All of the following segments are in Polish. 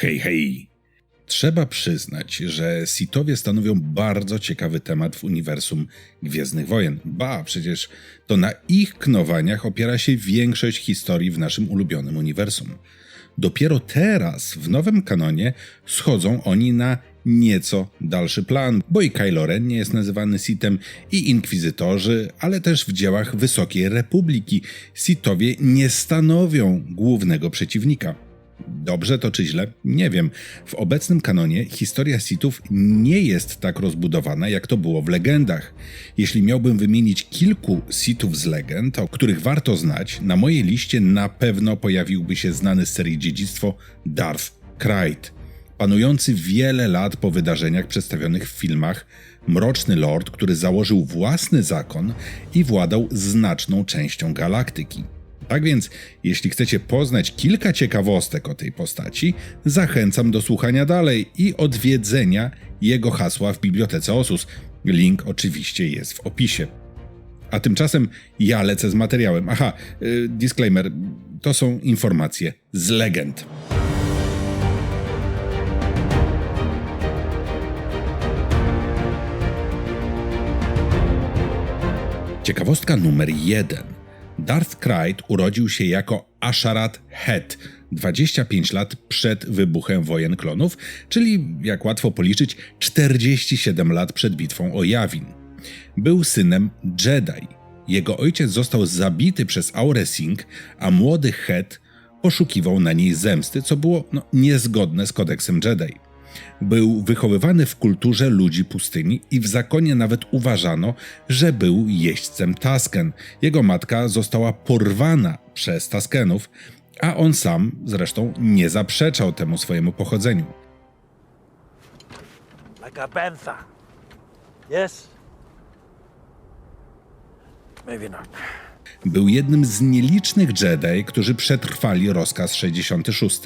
Hej, hej. Trzeba przyznać, że Sithowie stanowią bardzo ciekawy temat w uniwersum Gwiezdnych Wojen. Ba, przecież to na ich knowaniach opiera się większość historii w naszym ulubionym uniwersum. Dopiero teraz, w nowym kanonie, schodzą oni na nieco dalszy plan, bo i Kylo Ren nie jest nazywany Sithem i Inkwizytorzy, ale też w dziełach Wysokiej Republiki Sithowie nie stanowią głównego przeciwnika. Dobrze to czy źle? Nie wiem. W obecnym kanonie historia Sithów nie jest tak rozbudowana, jak to było w legendach. Jeśli miałbym wymienić kilku Sithów z legend, o których warto znać, na mojej liście na pewno pojawiłby się znany z serii Dziedzictwo Darth Krayt. Panujący wiele lat po wydarzeniach przedstawionych w filmach, mroczny lord, który założył własny zakon i władał znaczną częścią galaktyki. Tak więc, jeśli chcecie poznać kilka ciekawostek o tej postaci, zachęcam do słuchania dalej i odwiedzenia jego hasła w bibliotece Osus. Link oczywiście jest w opisie. A tymczasem ja lecę z materiałem. Aha, yy, disclaimer, to są informacje z legend. Ciekawostka numer jeden. Darth Krayt urodził się jako Asharat Het 25 lat przed wybuchem wojen klonów, czyli jak łatwo policzyć 47 lat przed bitwą o Yavin. Był synem Jedi. Jego ojciec został zabity przez Aurę Singh, a młody Het poszukiwał na niej zemsty, co było no, niezgodne z kodeksem Jedi. Był wychowywany w kulturze ludzi pustyni i w zakonie nawet uważano, że był jeźdźcem Tasken. Jego matka została porwana przez Taskenów, a on sam zresztą nie zaprzeczał temu swojemu pochodzeniu. Like a bantha. Yes? Maybe not. Był jednym z nielicznych Jedi, którzy przetrwali rozkaz 66.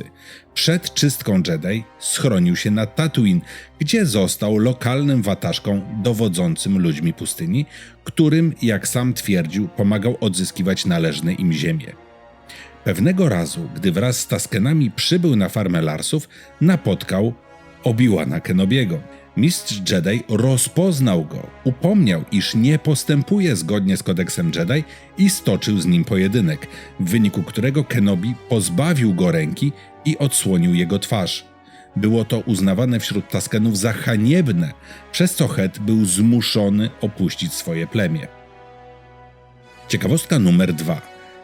Przed czystką Jedi schronił się na Tatooine, gdzie został lokalnym wataszką dowodzącym ludźmi pustyni, którym, jak sam twierdził, pomagał odzyskiwać należne im ziemię. Pewnego razu, gdy wraz z Taskenami przybył na farmę Larsów, napotkał Obi-Wana Kenobiego. Mistrz Jedi rozpoznał go, upomniał, iż nie postępuje zgodnie z kodeksem Jedi i stoczył z nim pojedynek, w wyniku którego Kenobi pozbawił go ręki i odsłonił jego twarz. Było to uznawane wśród Taskenów za haniebne, przez co Het był zmuszony opuścić swoje plemię. Ciekawostka numer dwa.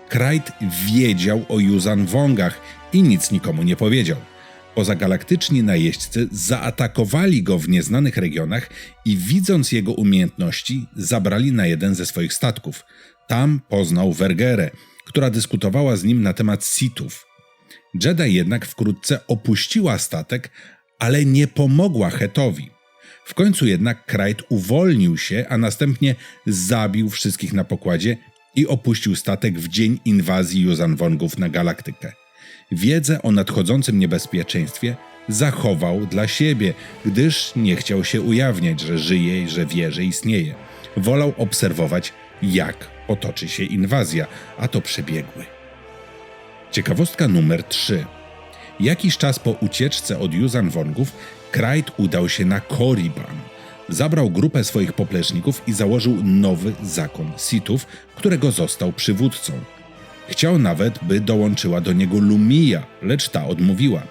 Krajt wiedział o Yuzan Wongach i nic nikomu nie powiedział. Pozagalaktyczni najeźdźcy zaatakowali go w nieznanych regionach i widząc jego umiejętności, zabrali na jeden ze swoich statków. Tam poznał Vergerę, która dyskutowała z nim na temat Sithów. Jedi jednak wkrótce opuściła statek, ale nie pomogła Hetowi. W końcu jednak Krajt uwolnił się, a następnie zabił wszystkich na pokładzie i opuścił statek w dzień inwazji Yuzan-Wongów na galaktykę. Wiedzę o nadchodzącym niebezpieczeństwie zachował dla siebie, gdyż nie chciał się ujawniać, że żyje i że wie, że istnieje. Wolał obserwować, jak potoczy się inwazja, a to przebiegły. Ciekawostka numer 3. Jakiś czas po ucieczce od Yuzan Wongów, Krajt udał się na Korriban. Zabrał grupę swoich popleczników i założył nowy zakon Sithów, którego został przywódcą. Chciał nawet, by dołączyła do niego Lumia, lecz ta odmówiła.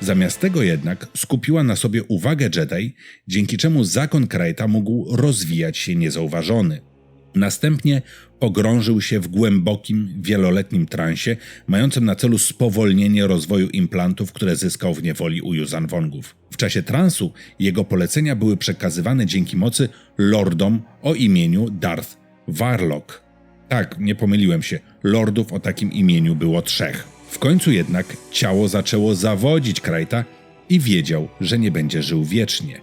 Zamiast tego jednak skupiła na sobie uwagę Jedi, dzięki czemu zakon Krajta mógł rozwijać się niezauważony. Następnie pogrążył się w głębokim, wieloletnim transie, mającym na celu spowolnienie rozwoju implantów, które zyskał w niewoli u Yuzan Wongów. W czasie transu jego polecenia były przekazywane dzięki mocy lordom o imieniu Darth Warlock. Tak, nie pomyliłem się, lordów o takim imieniu było trzech. W końcu jednak ciało zaczęło zawodzić Krajta i wiedział, że nie będzie żył wiecznie.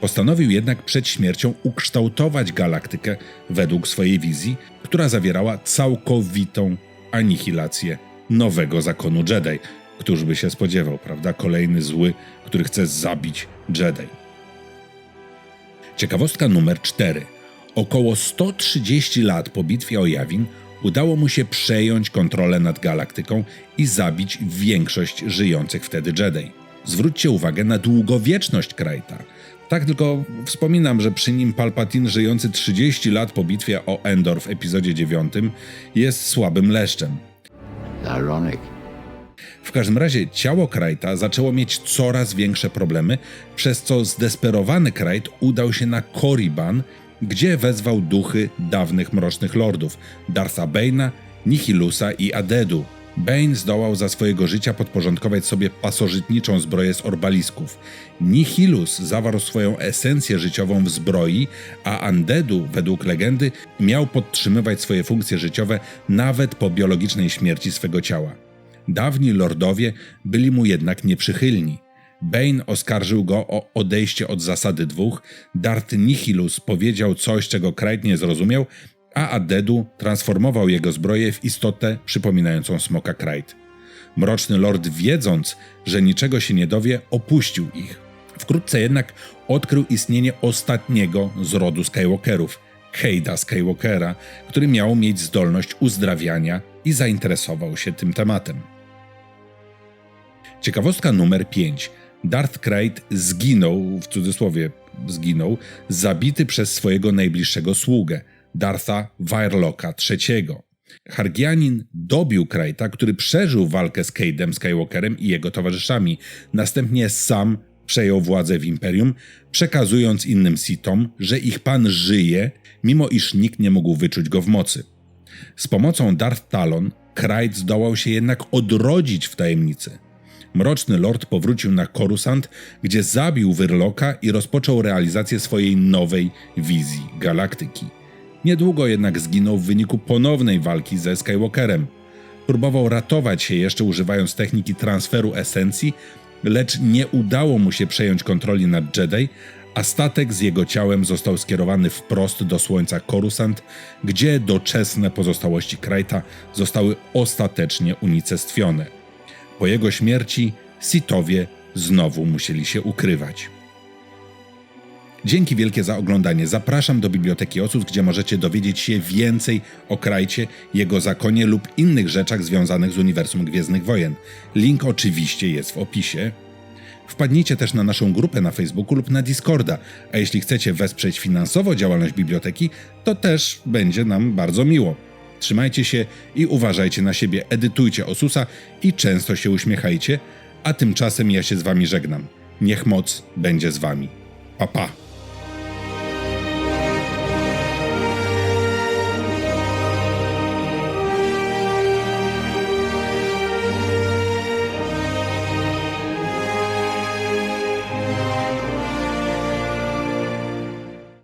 Postanowił jednak przed śmiercią ukształtować galaktykę według swojej wizji, która zawierała całkowitą anihilację nowego zakonu Jedi. Któż by się spodziewał, prawda? Kolejny zły, który chce zabić Jedi. Ciekawostka numer 4. Około 130 lat po bitwie o Yavin udało mu się przejąć kontrolę nad galaktyką i zabić większość żyjących wtedy Jedi. Zwróćcie uwagę na długowieczność Krajta. Tak tylko wspominam, że przy nim Palpatine żyjący 30 lat po bitwie o Endor w epizodzie 9 jest słabym leszczem. Ironic. W każdym razie ciało Krajta zaczęło mieć coraz większe problemy, przez co zdesperowany Krajt udał się na Korriban, gdzie wezwał duchy dawnych Mrocznych Lordów, Dartha Bane'a, Nihilusa i Adedu. Bane zdołał za swojego życia podporządkować sobie pasożytniczą zbroję z orbalisków. Nihilus zawarł swoją esencję życiową w zbroi, a Andedu, według legendy, miał podtrzymywać swoje funkcje życiowe nawet po biologicznej śmierci swego ciała. Dawni lordowie byli mu jednak nieprzychylni. Bane oskarżył go o odejście od zasady dwóch, Darth Nihilus powiedział coś, czego Krajt nie zrozumiał, a Adedu transformował jego zbroję w istotę przypominającą smoka Krajt. Mroczny Lord, wiedząc, że niczego się nie dowie, opuścił ich. Wkrótce jednak odkrył istnienie ostatniego z rodu Skywalkerów, Cade'a Skywalkera, który miał mieć zdolność uzdrawiania i zainteresował się tym tematem. Ciekawostka numer 5. Darth Krayt zginął, w cudzysłowie zginął, zabity przez swojego najbliższego sługę, Dartha Vairlocka III. Hargianin dobił Krayta, który przeżył walkę z Cade'em Skywalkerem i jego towarzyszami. Następnie sam przejął władzę w Imperium, przekazując innym Sitom, że ich pan żyje, mimo iż nikt nie mógł wyczuć go w mocy. Z pomocą Darth Talon, Krayt zdołał się jednak odrodzić w tajemnicy. Mroczny Lord powrócił na Coruscant, gdzie zabił Wyrloka i rozpoczął realizację swojej nowej wizji galaktyki. Niedługo jednak zginął w wyniku ponownej walki ze Skywalkerem. Próbował ratować się jeszcze używając techniki transferu esencji, lecz nie udało mu się przejąć kontroli nad Jedi, a statek z jego ciałem został skierowany wprost do słońca Coruscant, gdzie doczesne pozostałości Krajta zostały ostatecznie unicestwione. Po jego śmierci Sithowie znowu musieli się ukrywać. Dzięki wielkie za oglądanie. Zapraszam do Biblioteki Osud, gdzie możecie dowiedzieć się więcej o Krajcie, jego zakonie lub innych rzeczach związanych z uniwersum Gwiezdnych Wojen. Link oczywiście jest w opisie. Wpadnijcie też na naszą grupę na Facebooku lub na Discorda, a jeśli chcecie wesprzeć finansowo działalność biblioteki, to też będzie nam bardzo miło. Trzymajcie się i uważajcie na siebie, edytujcie Osusa i często się uśmiechajcie, a tymczasem ja się z wami żegnam. Niech moc będzie z wami. Pa pa!